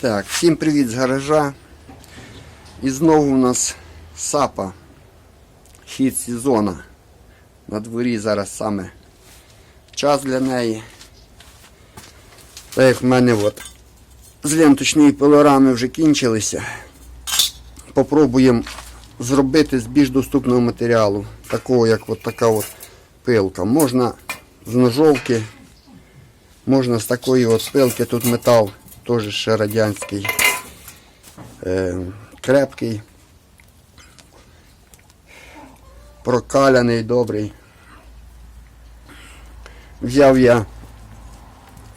Так, всім привіт з гаража. І знову у нас сапа. Хід сезону. На дворі зараз саме час для неї. Так як в мене от з ленточної пилорами вже кінчилися. Попробуємо зробити з більш доступного матеріалу, такого як от така от пилка. Можна з ножовки, можна з такої от пилки, тут метал теж ще радянський, е, крепкий, прокаляний, добрий. Взяв я,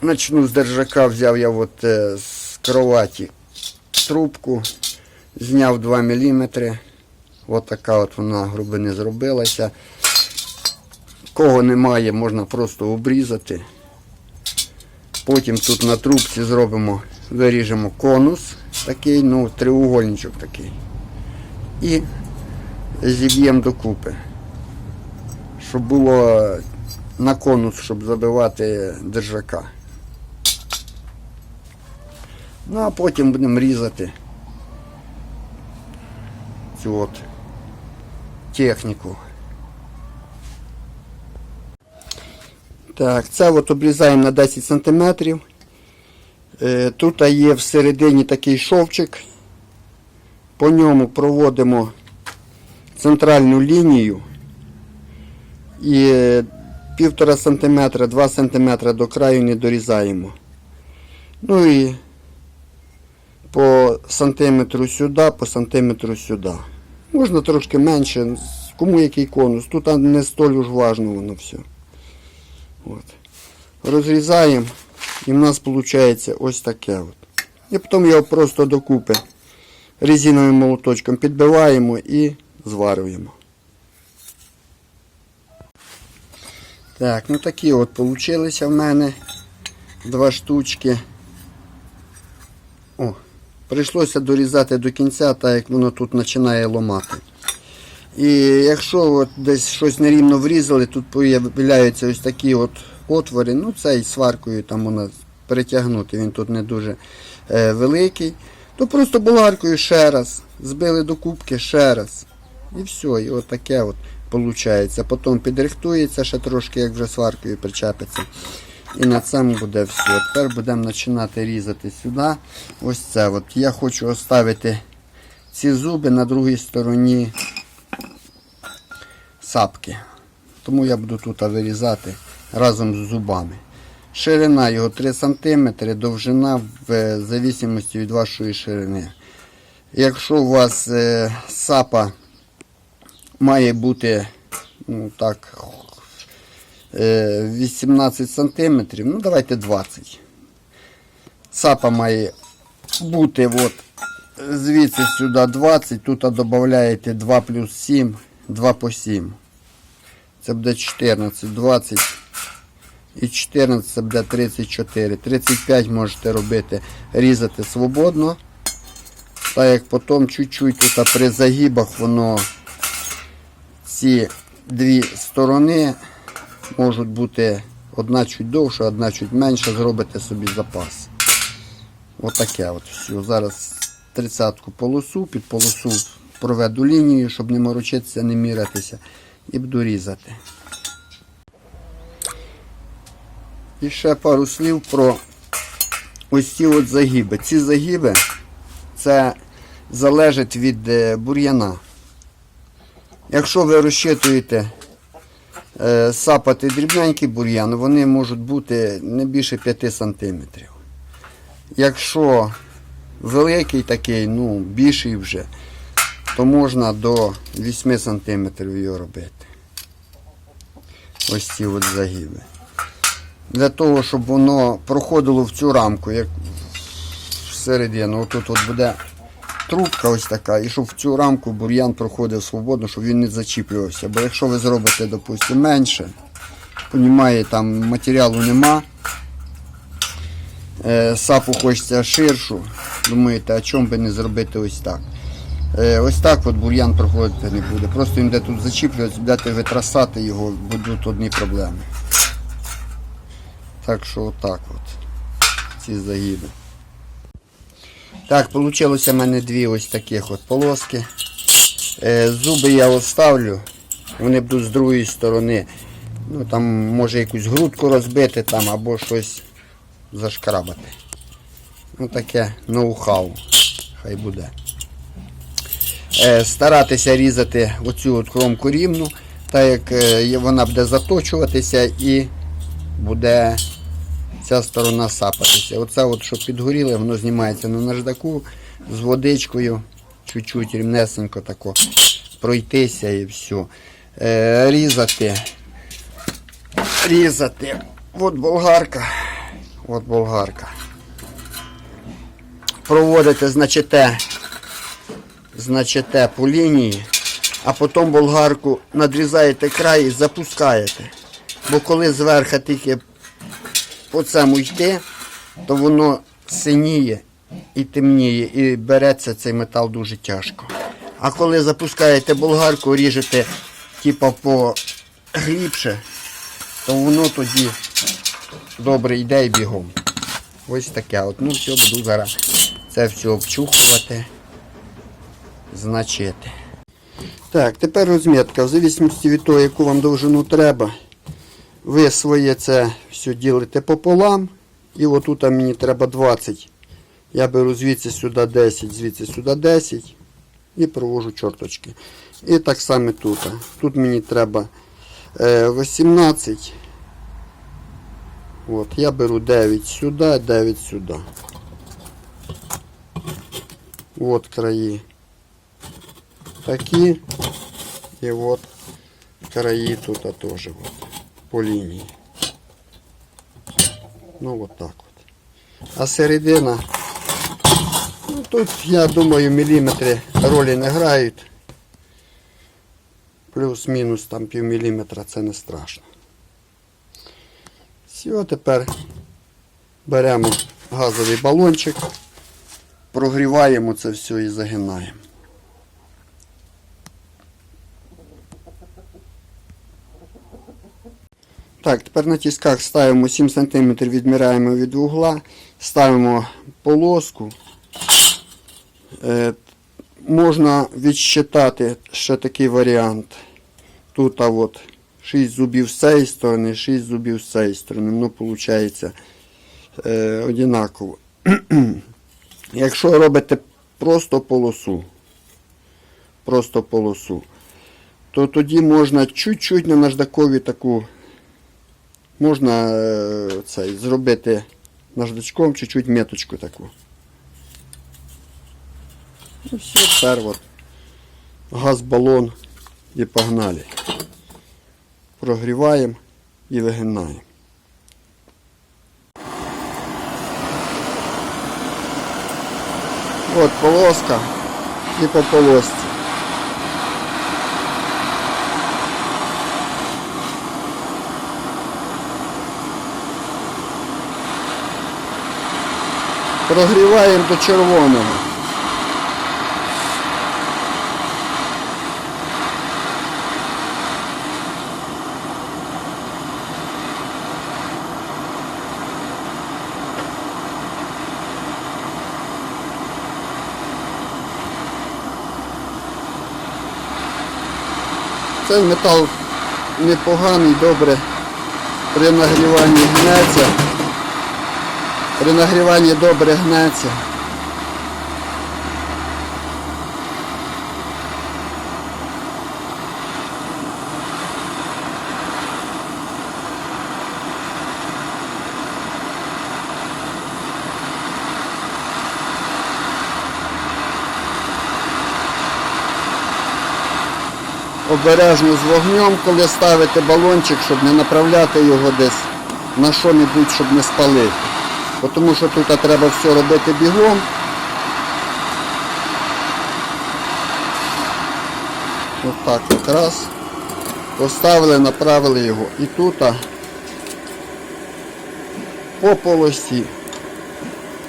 начну з держака, взяв я от, е, з кроваті трубку, зняв 2 мм. От така от вона грубини зробилася. Кого немає, можна просто обрізати. Потім тут на трубці зробимо, виріжемо конус такий, ну, треугольничок такий. І зіб'ємо докупи. Щоб було на конус, щоб забивати держака. Ну а потім будемо різати цю от техніку. Так, це от обрізаємо на 10 см. Тут є всередині такий шовчик. По ньому проводимо центральну лінію і 1,5 см, 2 см до краю не дорізаємо. Ну і по сантиметру сюди, по сантиметру сюди. Можна трошки менше, кому який конус. Тут не столь уж важно воно все. От. Розрізаємо і в нас виходить ось таке. От. І потім його просто докупи резиновим молоточком підбиваємо і зварюємо. Так, ну такі от получилися в мене два штучки. О, прийшлося дорізати до кінця, так як воно тут починає ломати. І якщо от десь щось нерівно врізали, тут з'являються ось такі от отвори, ну це і сваркою там можна перетягнути, він тут не дуже е, великий, то просто болгаркою ще раз, збили до кубки ще раз. І все, і от таке от виходить. Потім підрихтується ще трошки, як вже сваркою причепиться. І на цьому буде все. Тепер будемо починати різати сюди. Ось це. От. Я хочу оставити ці зуби на другій стороні сапки. Тому я буду тут вирізати разом з зубами. Ширина його 3 см, довжина в зависимості від вашої ширини. Якщо у вас е, сапа має бути ну, так, е, 18 см, ну давайте 20 Сапа має бути от, звідси сюди 20, тут додаєте 2 плюс 7, 2 по 7. Це буде 14, 20 і 14 це буде 34. 35 можете робити, різати свободно. Так як потім чуть-чуть тут при загибах воно ці дві сторони можуть бути одна чуть довша, одна чуть менша, зробите собі запас. Отаке от все. Зараз 30-ку полосу, під полосу проведу лінію, щоб не морочитися, не мірятися. І буду різати. І ще пару слів про ось ці от загиби. Ці загиби це залежить від е, бур'яна. Якщо ви розчитуєте е, сапати дрібненький бур'ян, вони можуть бути не більше 5 см. Якщо великий такий, ну, більший вже, то можна до 8 см його робити. Ось ці от загиби. Для того, щоб воно проходило в цю рамку, як всередину, отут от буде трубка ось така, і щоб в цю рамку бур'ян проходив свободно, щоб він не зачіплювався. Бо якщо ви зробите, допустимо, менше, понімає, там матеріалу нема, е, сапу хочеться ширшу, думаєте, а чому би не зробити ось так. Е, Ось так от бур'ян проходити не буде. Просто він де тут зачіплюватися, будете витрасати його, будуть одні проблеми. Так що отак от ці загиби. Так, вийшло в мене дві ось таких от полоски. Е, зуби я оставлю, вони будуть з другої сторони. Ну там може якусь грудку розбити там або щось зашкрабати. Ну таке ноу-хау. Хай буде. Е, старатися різати оцю от кромку рівну, так як е, вона буде заточуватися і буде ця сторона сапатися. Оце от, що підгоріле, воно знімається на наждаку з водичкою, чуть-чуть рівнесенько тако пройтися і все. Різати. Різати. От болгарка. От болгарка. Проводите, значите, значите по лінії, а потім болгарку надрізаєте край і запускаєте. Бо коли зверху тільки по цьому йти, то воно синіє і темніє, і береться цей метал дуже тяжко. А коли запускаєте болгарку, ріжете типа по глибше, то воно тоді добре йде і бігом. Ось таке. От, ну все, буду зараз це все обчухувати, значити. Так, тепер розмітка. В зависимості від того, яку вам довжину треба, ви своє це все ділите пополам. І отут мені треба 20. Я беру звідси сюди 10, звідси сюди 10 і провожу чорточки. І так само тут. Тут мені треба е, 18. От, я беру 9 сюди, 9 сюди. От краї такі. І от краї тут теж от, по лінії. Ну от так от. А середина, ну тут, я думаю, міліметри ролі не грають. Плюс-мінус там пів міліметра це не страшно. Все, тепер беремо газовий балончик, прогріваємо це все і загинаємо. Так, тепер на тисках ставимо 7 см, відміряємо від вугла, ставимо полоску. Е, можна відщитати ще такий варіант. Тут а от 6 зубів з цієї сторони, 6 зубів з цієї сторони. Ну, виходить е, однаково. Якщо робите просто полосу, просто полосу, то тоді можна чуть-чуть на наждакові таку можна е, цей, зробити наждачком чуть-чуть меточку таку. І все, тепер от газ балон і погнали. Прогріваємо і вигинаємо. От полоска і по полосці. Прогріваємо до червоного. Цей метал непоганий, добре при нагріванні гнеться. При нагріванні добре гнеться. Обережно з вогнем, коли ставите балончик, щоб не направляти його десь на що-небудь, щоб не спалити. Тому що тут треба все робити бігом. Ось так якраз. Поставили, направили його. І тут по полосі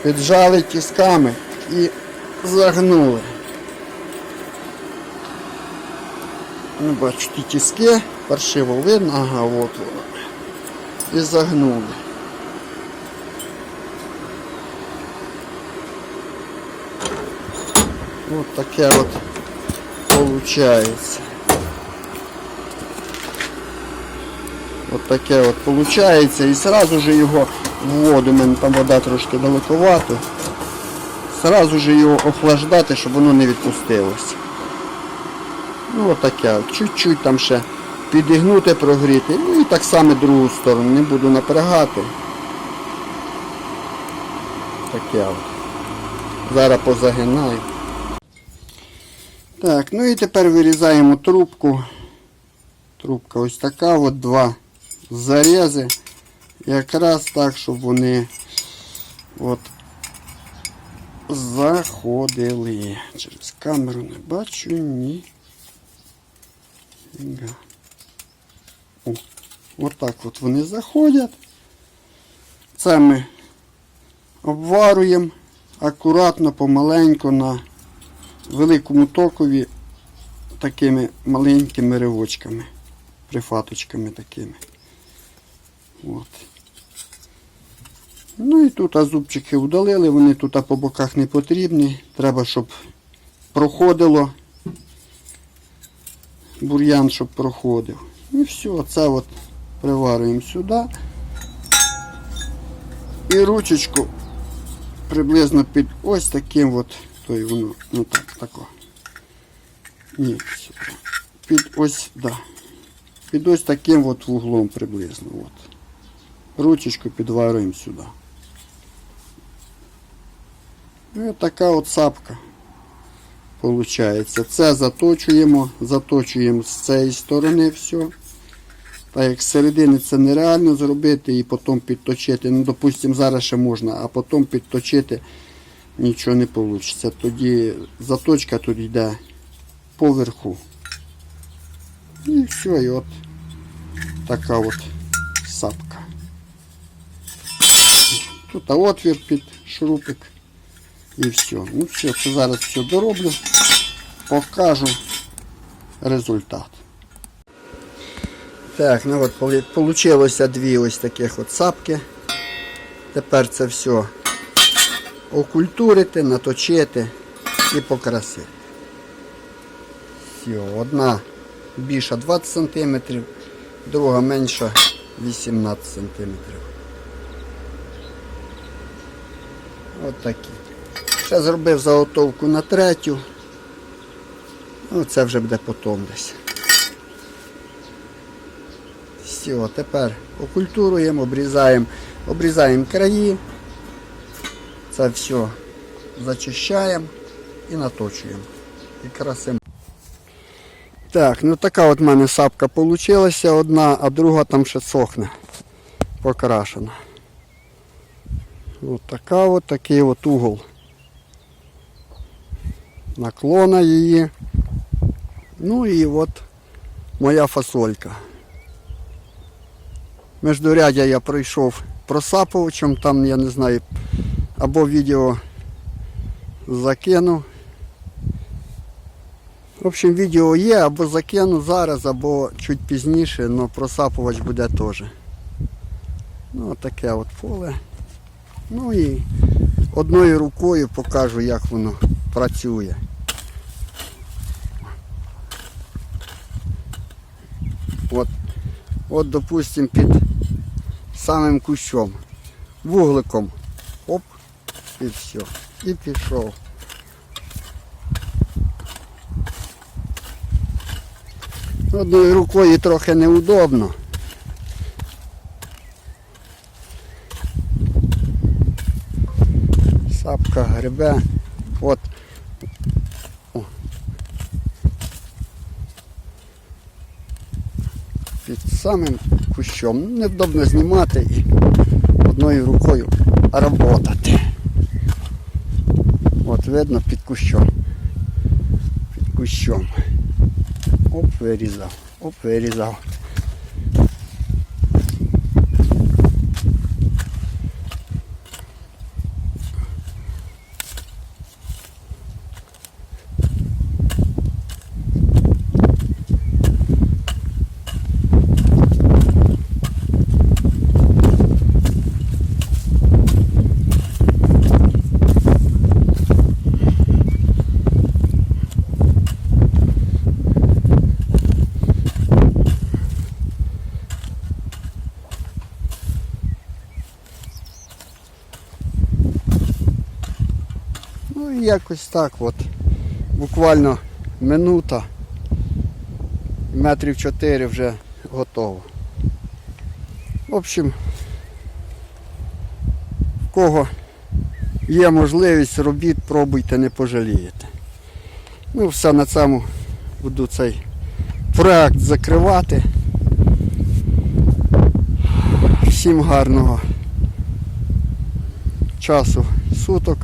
піджали тисками і загнули. Ну, бачите, тиски, паршиво видно, ага, от воно. І загнули. От таке от получається. От таке от получається. І сразу же його в воду, мене там вода трошки далековато. Сразу же його охлаждати, щоб воно не відпустилося. Ну от. Чуть-чуть там ще підігнути, прогріти. Ну і так само другу сторону. Не буду напрягати. Таке от. Зараз позагинаю. Так, ну і тепер вирізаємо трубку. Трубка ось така, от два зарізи. Якраз так, щоб вони от заходили. Через камеру не бачу ні. О, отак от вони заходять. Це ми обварюємо акуратно, помаленьку на великому токові такими маленькими ривочками, прифаточками такими. От. Ну і тут а зубчики удалили, вони тут по боках не потрібні. Треба, щоб проходило. Бур'ян, щоб проходив. І все, це от приварюємо сюди. І ручечку приблизно під ось таким от, то й воно, ну так, тако. Ні. Під ось, да. Під ось таким от вуглом приблизно. От. Ручечку підварюємо сюди. І от така от сапка. Получається. Це заточуємо, заточуємо з цієї сторони все. Так як з середини це нереально зробити і потім підточити. Ну, допустимо, зараз ще можна, а потім підточити нічого не вийде. Тоді заточка тут йде поверху. І все, і от така от сапка. Тут отвір під шурупик. І все. Ну все, це зараз все дороблю, покажу результат. Так, ну от вийшло дві ось таких от сапки. Тепер це все окультурити, наточити і покрасити. Все, одна більша 20 см, друга менша 18 см. От такі. Ще зробив заготовку на третю. Ну, це вже буде потім десь. Все, тепер окультуруємо, обрізаємо, обрізаємо краї. Це все зачищаємо і наточуємо. І красимо. Так, ну така от в мене сапка вийшла одна, а друга там ще сохне. Покрашена. Ось така от такий от угол наклона її. Ну і от моя фасолька. Междурядя я пройшов просапувачем, там я не знаю, або відео закину. В общем, відео є, або закину зараз, або чуть пізніше, але просапувач буде теж. Ну, таке от поле. Ну і одною рукою покажу, як воно працює. От, от допустим, під самим кущом, вугликом. І все. І пішов. Одною рукою трохи неудобно. Сапка гребе. От. Під самим кущом. Невдобно знімати і одною рукою роботати. Видно під кущом. Під кущом. Оп, вирізав, оп, вирізав. Якось так от. Буквально минута, метрів 4 вже готово. В общем, в кого є можливість, робіть, пробуйте, не пожалієте. Ну, все на цьому буду цей проект закривати. Всім гарного часу суток.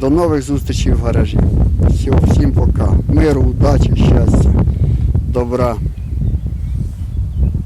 До нових зустрічей в гаражі. Всього, всім пока. Миру, удачі, щастя, добра.